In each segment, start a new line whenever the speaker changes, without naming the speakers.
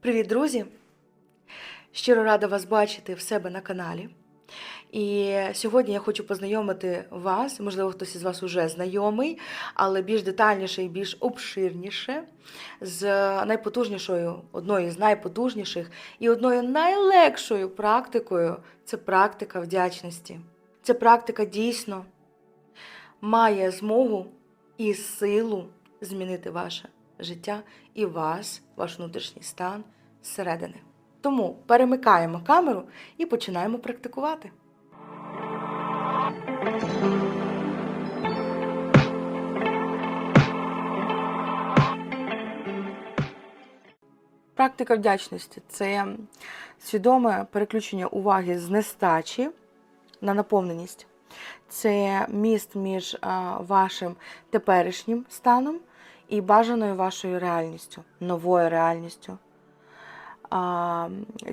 Привіт, друзі! Щиро рада вас бачити в себе на каналі. І сьогодні я хочу познайомити вас, можливо, хтось із вас уже знайомий, але більш детальніше і більш обширніше з найпотужнішою, одною з найпотужніших і одною найлегшою практикою це практика вдячності. Ця практика дійсно має змогу і силу змінити ваше життя і вас, ваш внутрішній стан зсередини. Тому перемикаємо камеру і починаємо практикувати. Практика вдячності це свідоме переключення уваги з нестачі на наповненість. Це міст між вашим теперішнім станом і бажаною вашою реальністю, новою реальністю.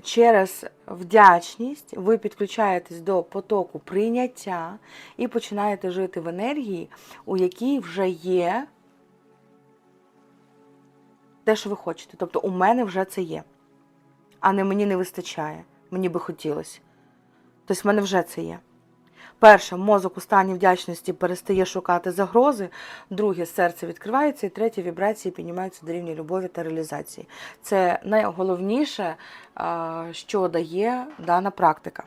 Через вдячність ви підключаєтесь до потоку прийняття і починаєте жити в енергії, у якій вже є те, що ви хочете. Тобто у мене вже це є, а не мені не вистачає, мені би хотілося. Тобто в мене вже це є. Перше, мозок у стані вдячності перестає шукати загрози. Друге, серце відкривається, і третє, вібрації піднімаються до рівня любові та реалізації. Це найголовніше, що дає дана практика.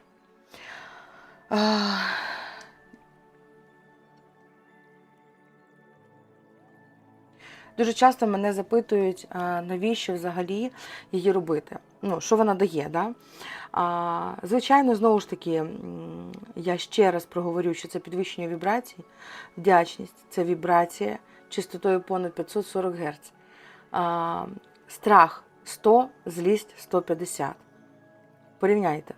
Дуже часто мене запитують, навіщо взагалі її робити. Ну, що вона дає, да? А, звичайно, знову ж таки, я ще раз проговорю, що це підвищення вібрацій, вдячність це вібрація частотою понад 540 Гц. А, страх 100, злість 150. Порівняйте.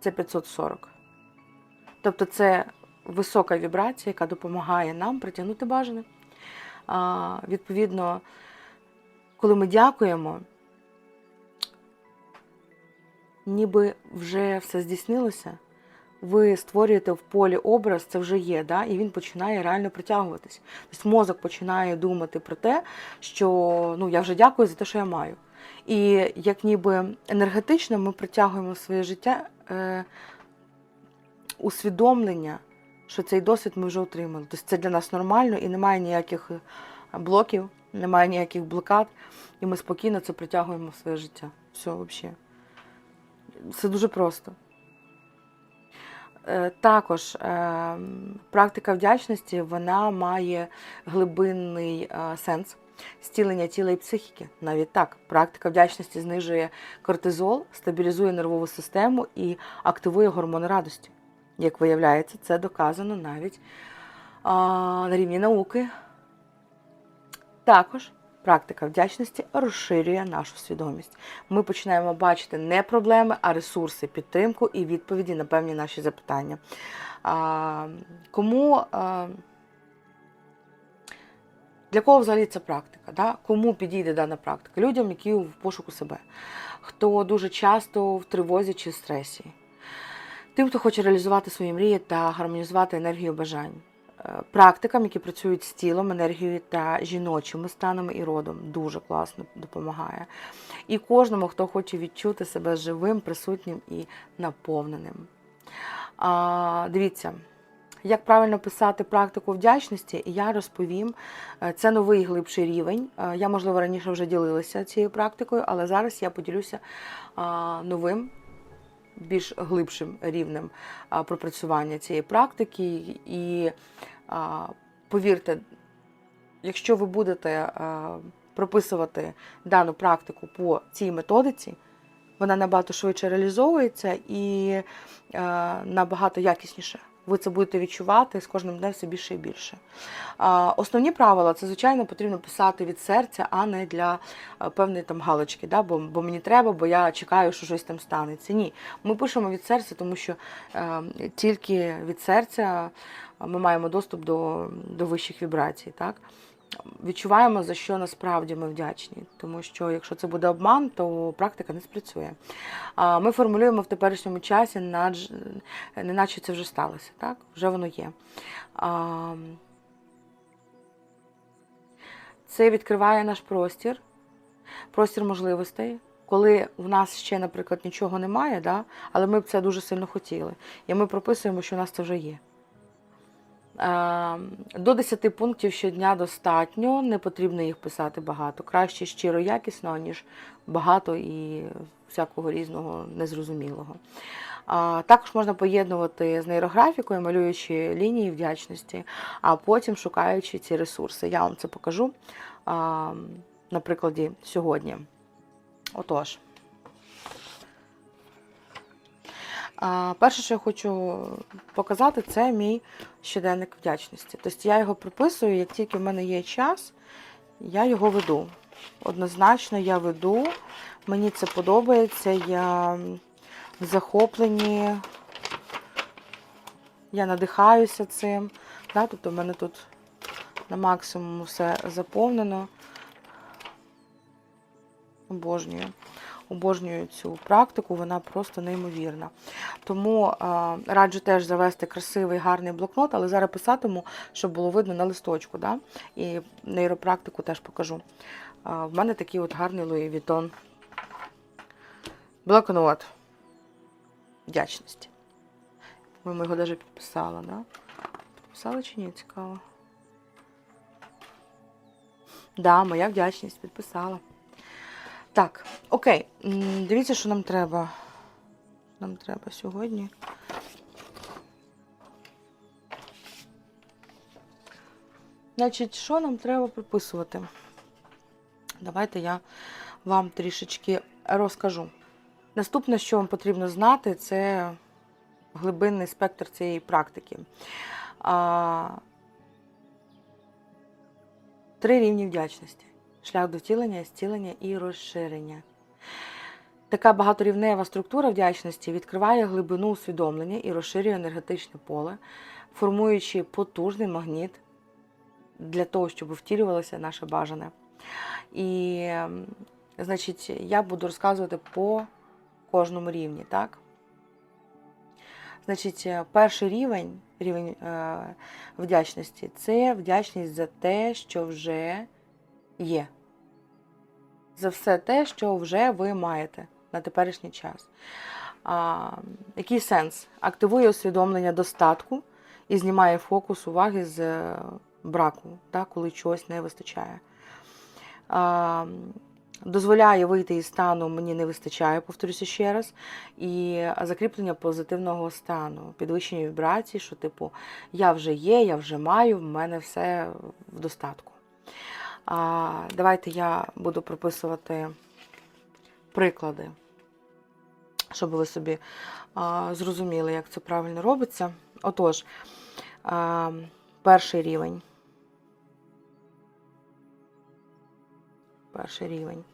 Це 540. Тобто це висока вібрація, яка допомагає нам притягнути бажане. А, відповідно, коли ми дякуємо, ніби вже все здійснилося, ви створюєте в полі образ, це вже є, да? і він починає реально притягуватись. Тобто мозок починає думати про те, що ну, я вже дякую за те, що я маю. І як ніби енергетично ми притягуємо в своє життя е, усвідомлення, що цей досвід ми вже отримали. Тобто це для нас нормально і немає ніяких блоків, немає ніяких блокад, і ми спокійно це притягуємо в своє життя. Все взагалі. Це дуже просто. Е, Також е, практика вдячності вона має глибинний е, сенс зцілення тіла і психіки. Навіть так, практика вдячності знижує кортизол, стабілізує нервову систему і активує гормони радості. Як виявляється, це доказано навіть на рівні науки. Також практика вдячності розширює нашу свідомість. Ми починаємо бачити не проблеми, а ресурси, підтримку і відповіді на певні наші запитання. А, кому а, для кого взагалі ця практика? Да? Кому підійде дана практика? Людям, які в пошуку себе, хто дуже часто в тривозі чи стресі. Тим, хто хоче реалізувати свої мрії та гармонізувати енергію бажань. Е, Практикам, які працюють з тілом, енергією та жіночими станами і родом, дуже класно допомагає. І кожному, хто хоче відчути себе живим, присутнім і наповненим. А, Дивіться, як правильно писати практику вдячності, я розповім. Е, Це новий глибший рівень. Е, Я, можливо, раніше вже ділилася цією практикою, але зараз я поділюся новим більш глибшим рівнем пропрацювання цієї практики. І повірте, якщо ви будете прописувати дану практику по цій методиці, вона набагато швидше реалізовується і набагато якісніше. Ви це будете відчувати з кожним днем все більше і більше. Основні правила це, звичайно, потрібно писати від серця, а не для певної там галочки, да? бо, бо мені треба, бо я чекаю, що щось там станеться. Ні, ми пишемо від серця, тому що е, тільки від серця ми маємо доступ до, до вищих вібрацій. Так? Відчуваємо, за що насправді ми вдячні. Тому що якщо це буде обман, то практика не спрацює. Ми формулюємо в теперішньому часі, надж- неначе це вже сталося, так? Вже воно є. Це відкриває наш простір, простір можливостей. Коли в нас ще, наприклад, нічого немає, да? але ми б це дуже сильно хотіли. І ми прописуємо, що у нас це вже є. Е, До 10 пунктів щодня достатньо, не потрібно їх писати багато. Краще щиро якісно, ніж багато і всякого різного незрозумілого. Також можна поєднувати з нейрографікою, малюючи лінії вдячності, а потім шукаючи ці ресурси. Я вам це покажу на прикладі сьогодні. Отож. Перше, що я хочу показати, це мій щоденник вдячності. Тобто я його прописую, як тільки в мене є час, я його веду. Однозначно я веду, мені це подобається, я в захопленні, я надихаюся цим. Да? Тобто в мене тут на максимум все заповнено. Обожнюю. Обожнюю цю практику, вона просто неймовірна. Тому е, раджу теж завести красивий, гарний блокнот, але зараз писатиму, щоб було видно на листочку. Да? І нейропрактику теж покажу. Е, в мене такий от гарний Луї Вітон. Блокнот. Вдячності. По-моєму, його навіть підписала, да? Підписала чи ні? Цікаво. Да, моя вдячність підписала. Так, окей. Дивіться, що нам треба. Нам треба сьогодні. Значить, що нам треба прописувати? Давайте я вам трішечки розкажу. Наступне, що вам потрібно знати, це глибинний спектр цієї практики. Три рівні вдячності: шлях до втілення, зцілення і розширення. Така багаторівнева структура вдячності відкриває глибину усвідомлення і розширює енергетичне поле, формуючи потужний магніт для того, щоб втілювалося наше бажане. І, ем, значить, я буду розказувати по кожному рівні, так? Значить, е, перший рівень, рівень е, вдячності це вдячність за те, що вже є. За все те, що вже ви маєте на теперішній час. А, який сенс? Активує усвідомлення достатку і знімає фокус уваги з е, браку, так, коли чогось не вистачає. А, дозволяє вийти із стану мені не вистачає, повторюся ще раз, і закріплення позитивного стану, підвищення вібрацій, що, типу, я вже є, я вже маю, в мене все в достатку. А, давайте я буду прописувати приклади, щоб ви собі а, зрозуміли, як це правильно робиться. Отож, а, перший рівень. Перший рівень.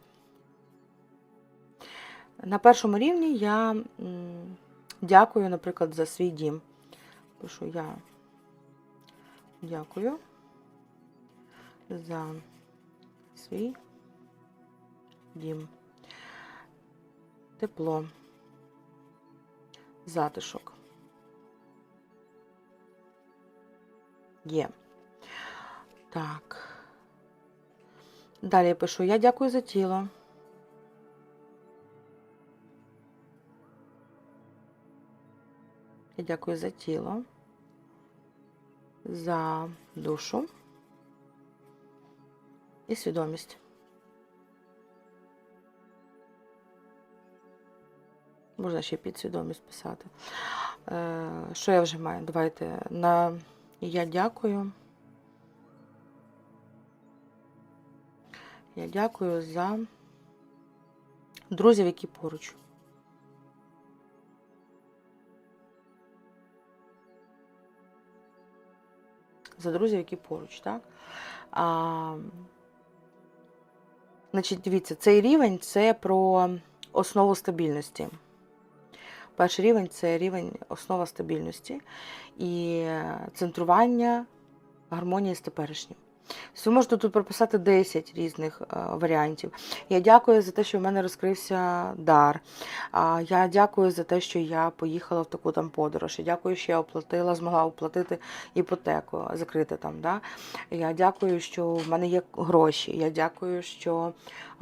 На першому рівні я дякую, наприклад, за свій дім. Пишу я дякую за свій дім. Тепло, затишок. Є. Так. Далі я пишу Я дякую за тіло. Я дякую за тіло, за душу і свідомість. Можна ще підсвідомість писати. Е, Що я вже маю? Давайте на я дякую. Я дякую за друзів, які поруч. За друзів, які поруч, так? А, значить, дивіться, цей рівень це про основу стабільності. Перший рівень це рівень основа стабільності і центрування гармонії з теперішнім. Ви можете тут прописати 10 різних е, варіантів. Я дякую за те, що в мене розкрився дар. Я дякую за те, що я поїхала в таку там подорож. Я дякую, що я оплатила, змогла оплатити іпотеку, закрити там. Да? Я дякую, що в мене є гроші. Я дякую, що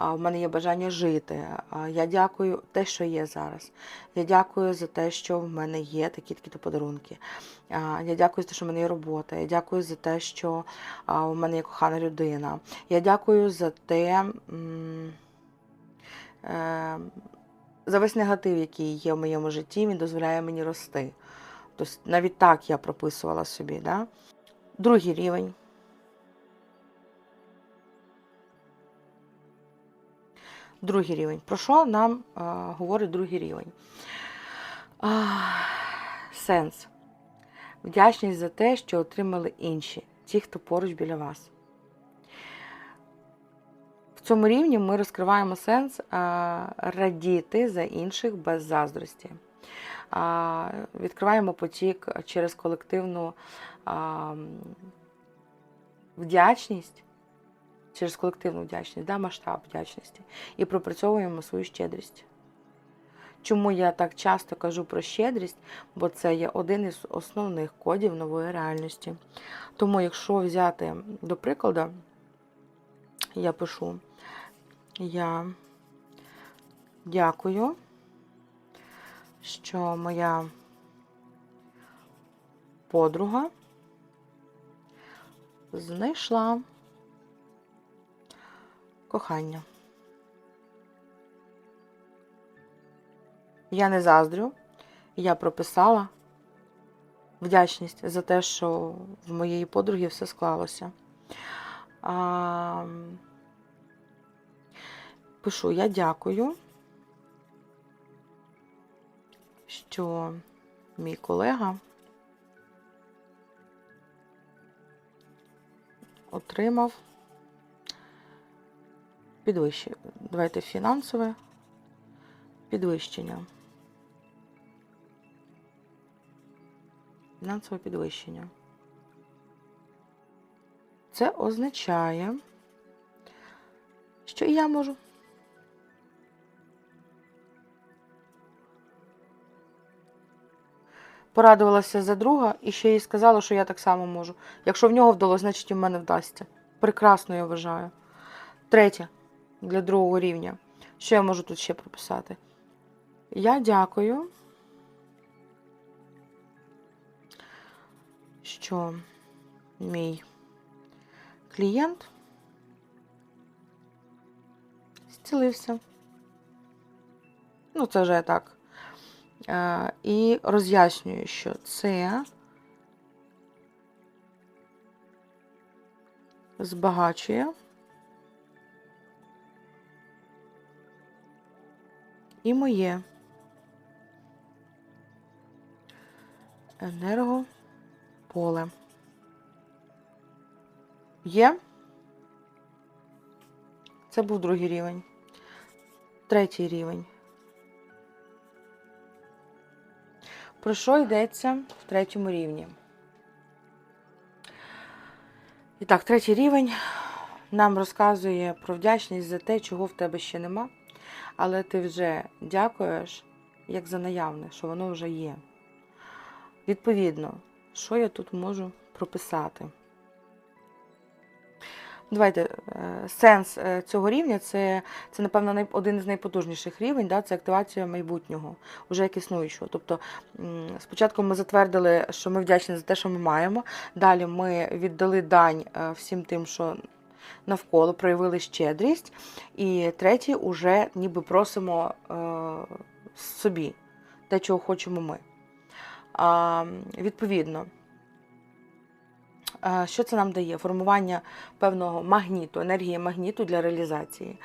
в мене є бажання жити. Я дякую те, що є зараз. Я дякую за те, що в мене є такі-такі подарунки. Я дякую за те, що в мене є робота. Я дякую за те, що у мене є кохана людина. Я дякую за те. е, За весь негатив, який є в моєму житті, він дозволяє мені рости. Тобто навіть так я прописувала собі. Да? Другий рівень. Другий рівень. Про що нам а, говорить другий рівень? А, сенс. Вдячність за те, що отримали інші, ті, хто поруч біля вас. В цьому рівні ми розкриваємо сенс а, радіти за інших без заздрості. А, відкриваємо потік через колективну а, вдячність, через колективну вдячність, да, масштаб вдячності, і пропрацьовуємо свою щедрість. Чому я так часто кажу про щедрість? Бо це є один із основних кодів нової реальності. Тому, якщо взяти до прикладу, я пишу, я дякую, що моя подруга знайшла кохання. Я не заздрю, я прописала вдячність за те, що в моєї подруги все склалося. А, пишу, я дякую, що мій колега отримав підвищення. Давайте фінансове підвищення. Фінансове підвищення. Це означає, що і я можу. Порадувалася за друга і ще їй сказала, що я так само можу. Якщо в нього вдалося, значить і в мене вдасться. Прекрасно, я вважаю. Третє, для другого рівня. Що я можу тут ще прописати? Я дякую, що мій клієнт зцілився. Ну, це вже я так. Е, І роз'яснюю, що це збагачує і моє енергополе. Є? Це був другий рівень. Третій рівень. Про що йдеться в третьому рівні? І так, третій рівень нам розказує про вдячність за те, чого в тебе ще нема, але ти вже дякуєш як за наявне, що воно вже є. Відповідно, що я тут можу прописати? Давайте е, сенс е, цього рівня це, це напевно, один із найпотужніших рівень, да, це активація майбутнього, уже як існуючого. Тобто спочатку ми затвердили, що ми вдячні за те, що ми маємо. Далі ми віддали дань е, всім тим, що навколо проявили щедрість. І третє, уже ніби просимо е, собі те, чого хочемо ми. А, відповідно. Е, Що це нам дає? Формування певного магніту, енергії магніту для реалізації.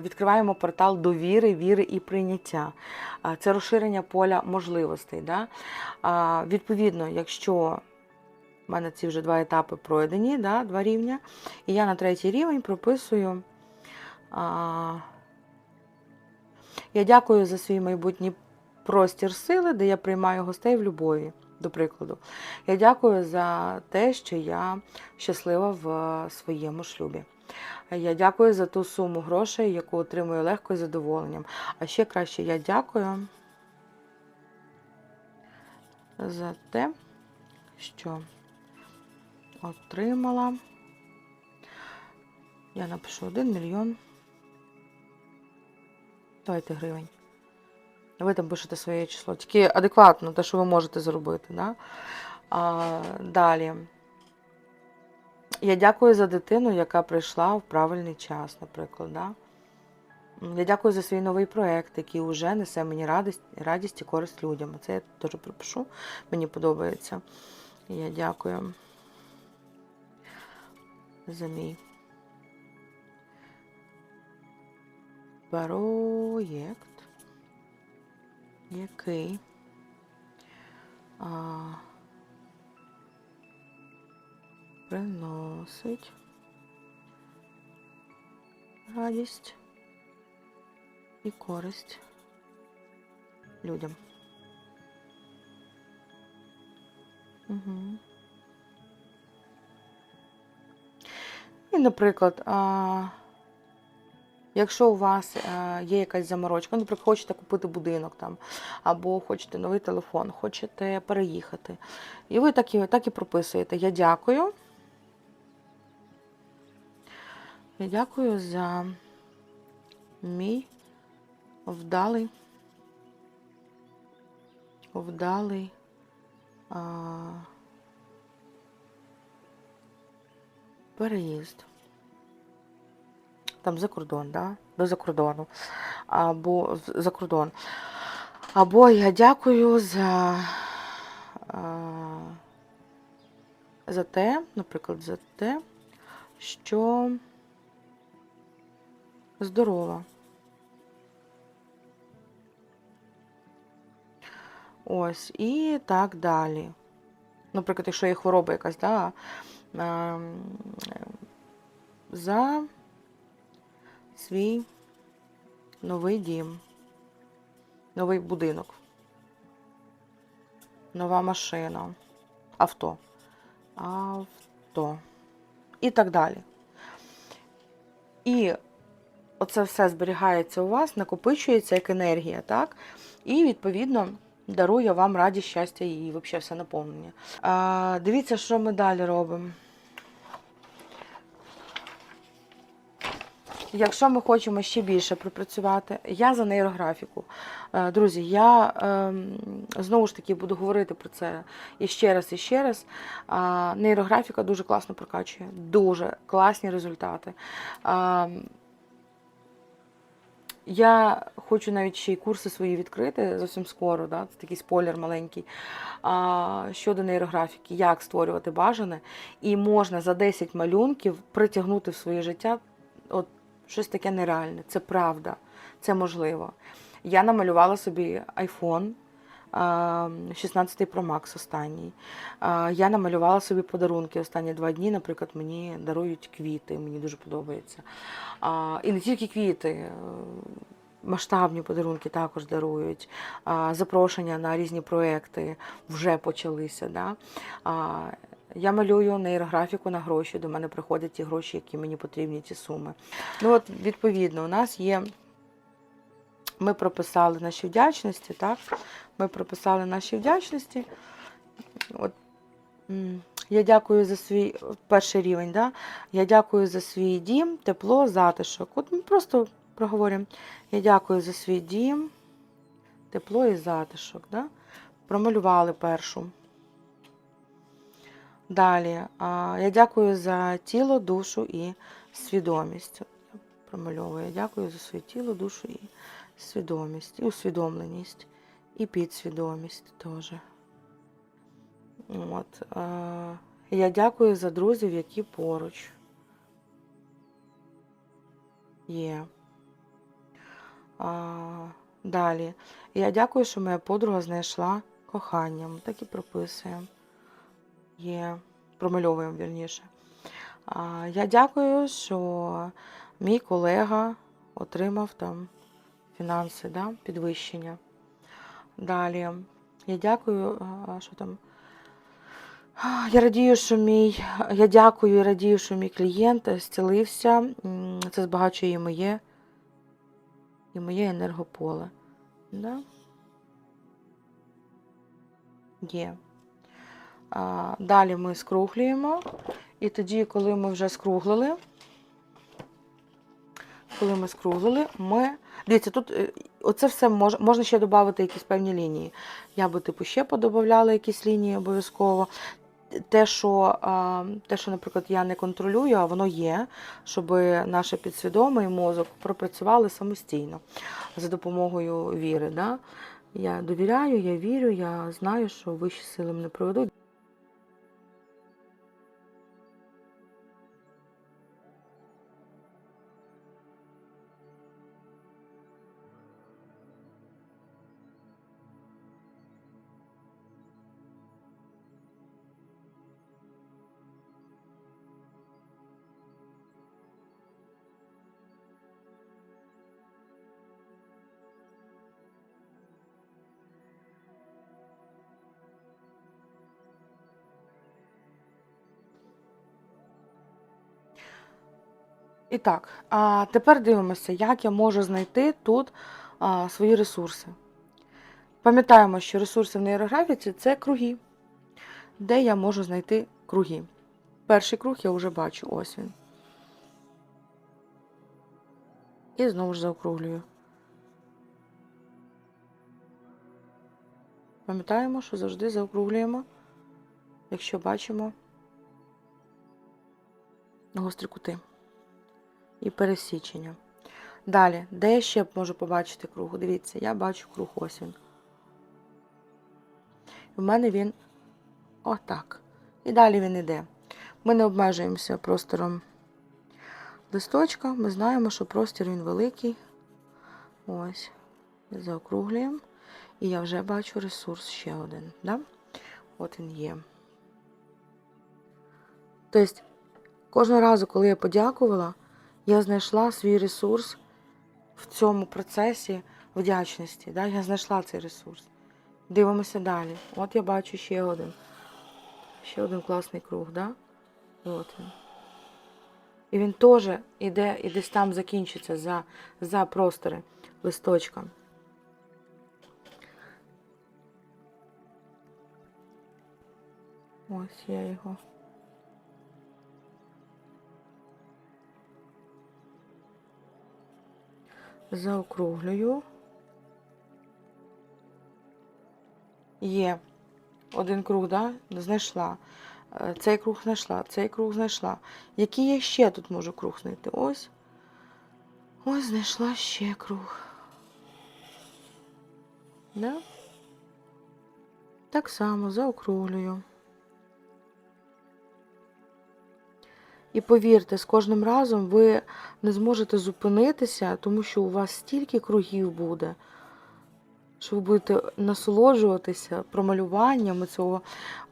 Відкриваємо портал довіри, віри і прийняття. Це розширення поля можливостей. Да? Відповідно, якщо в мене ці вже два етапи пройдені, да, два рівня, і я на третій рівень прописую. А, Я дякую за свій майбутній простір сили, де я приймаю гостей в любові. до прикладу. Я дякую за те, що я щаслива в своєму шлюбі. Я дякую за ту суму грошей, яку отримую легко і задоволенням. А ще краще я дякую за те, що отримала. Я напишу 1 мільйон. Давайте гривень. Ви там пишете своє число. Тільки адекватно, те, що ви можете зробити. Да? А, далі. Я дякую за дитину, яка прийшла в правильний час, наприклад. Да? Я дякую за свій новий проєкт, який вже несе мені радість, радість і користь людям. Це я теж пропишу, мені подобається. Я дякую за проєкт, який а, приносить радість і користь людям. Угу. І, наприклад, а, якщо у вас а, є якась заморочка, ну, наприклад, хочете купити будинок там, або хочете новий телефон, хочете переїхати, і ви так і, так і прописуєте. Я дякую. Я дякую за мій вдалий, вдалий а, переїзд. Там за кордон, да? До за кордону. Або за кордон. Або я дякую за, за те, наприклад, за те, що здорова. Ось, і так далі. Наприклад, якщо є хвороба якась, да, за свій новий дім, новий будинок, нова машина, авто, авто і так далі. І оце все зберігається у вас, накопичується як енергія, так? І, відповідно, дарує вам радість, щастя і взагалі все наповнення. А, дивіться, що ми далі робимо. Якщо ми хочемо ще більше пропрацювати, я за нейрографіку. Е, Друзі, я ем, знову ж таки буду говорити про це іще раз і ще раз. Нейрографіка дуже класно прокачує, дуже класні результати. Я хочу навіть ще й курси свої відкрити зовсім скоро, да? це такий спойлер маленький. А, щодо нейрографіки, як створювати бажане, і можна за 10 малюнків притягнути в своє життя от щось таке нереальне. Це правда, це можливо. Я намалювала собі iPhone. А, 16 Pro Max останній. Я намалювала собі подарунки останні два дні. Наприклад, мені дарують квіти, мені дуже подобається. І не тільки квіти, е, масштабні подарунки також дарують. Запрошення на різні проекти вже почалися. Да? Я малюю нейрографіку на гроші. До мене приходять ті гроші, які мені потрібні, ті суми. Ну от, відповідно, у нас є. Ми прописали наші вдячності, так? Ми прописали наші вдячності. От, я дякую за свій перший рівень, да? я дякую за свій дім, тепло, затишок. От ми просто проговоримо. Я дякую за свій дім, тепло і затишок. Да? Промалювали першу. Далі. Я дякую за тіло, душу і свідомість. Промальовую. Я дякую за своє тіло, душу і свідомість, і усвідомленість, і підсвідомість теж. От, я дякую за друзів, які поруч є. Далі. Я дякую, що моя подруга знайшла кохання. Ми так і прописуємо. Є. Промальовуємо вірніше. Я дякую, що мій колега отримав там фінанси, да, підвищення. Далі. Я дякую, що там. Я радію, що мій, я дякую і радію, що мій клієнт зцілився. Це збагачує і моє, і моє енергополе. Да? Є. А, далі ми скруглюємо. І тоді, коли ми вже скруглили, коли ми скруглили, ми. Дивіться, тут е, оце все мож, можна ще додати якісь певні лінії. Я би, типу, ще подобавляла якісь лінії обов'язково. Те, що, те, що, наприклад, я не контролюю, а воно є, щоб наше підсвідоме і мозок пропрацювали самостійно за допомогою віри. Да? Я довіряю, я вірю, я знаю, що вищі сили мене проведуть. І так, а тепер дивимося, як я можу знайти тут а, свої ресурси. Пам'ятаємо, що ресурси в нейрографіці це круги, де я можу знайти круги. Перший круг я вже бачу, ось він. І знову ж заокруглюю. Пам'ятаємо, що завжди заокруглюємо, якщо бачимо гострі кути і пересічення. Далі, де я ще можу побачити круг? Дивіться, я бачу круг ось він. У мене він отак. І далі він іде. Ми не обмежуємося простором листочка. Ми знаємо, що простір він великий. Ось. Заокруглюємо. І я вже бачу ресурс ще один. Да? От він є. Тобто, кожного разу, коли я подякувала, я знайшла свій ресурс в цьому процесі вдячності. Да? Я знайшла цей ресурс. Дивимося далі. От я бачу ще один. Ще один класний круг, да? От він. І він теж іде і десь там закінчиться за, за простори листочка. Ось я його. Заокруглюю. Є. Один круг, да? Знайшла. Е, Цей круг знайшла, цей круг знайшла. Який я ще тут можу круг знайти? Ось. Ось знайшла ще круг. Да? Так само заокруглюю. І повірте, з кожним разом ви не зможете зупинитися, тому що у вас стільки кругів буде, що ви будете насолоджуватися промалюванням цього,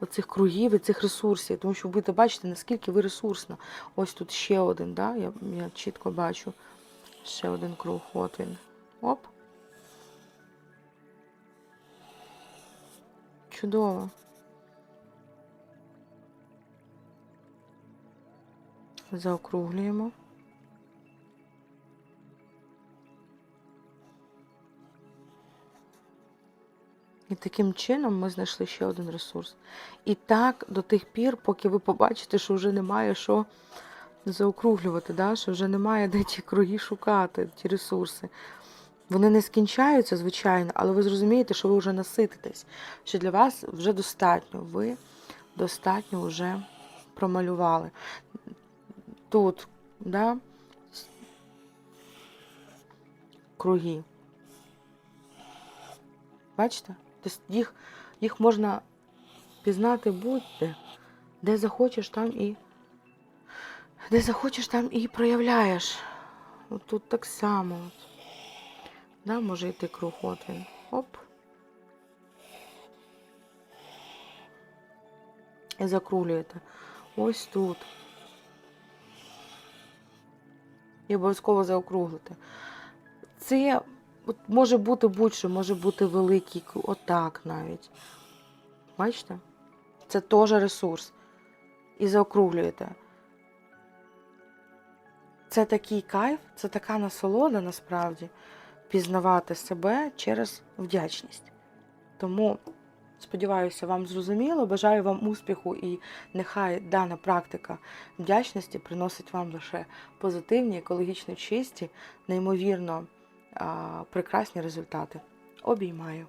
оцих кругів і цих ресурсів, тому що ви будете бачити, наскільки ви ресурсна. Ось тут ще один, да? я, я чітко бачу. Ще один круг, от він. Оп. Чудово. Заокруглюємо. І таким чином ми знайшли ще один ресурс. І так до тих пір, поки ви побачите, що вже немає що заокруглювати, да? що вже немає де ті круги шукати, ті ресурси. Вони не скінчаються, звичайно, але ви зрозумієте, що ви вже насититесь, що для вас вже достатньо. Ви достатньо вже промалювали. Тут, да, круги. Бачите? Тобто їх, їх можна пізнати будь-де. Де захочеш, там і. Де захочеш, там і проявляєш. От тут так само. От. Да, може йти круг, от він. Оп. І закруглюєте. Ось тут. І обов'язково заокруглити. Це от може бути будь-що, може бути великий отак навіть. Бачите? Це теж ресурс. І заокруглюєте. Це такий кайф, це така насолода насправді пізнавати себе через вдячність. Тому сподіваюся, вам зрозуміло. Бажаю вам успіху і нехай дана практика вдячності приносить вам лише позитивні, екологічно чисті, неймовірно а, прекрасні результати. Обіймаю.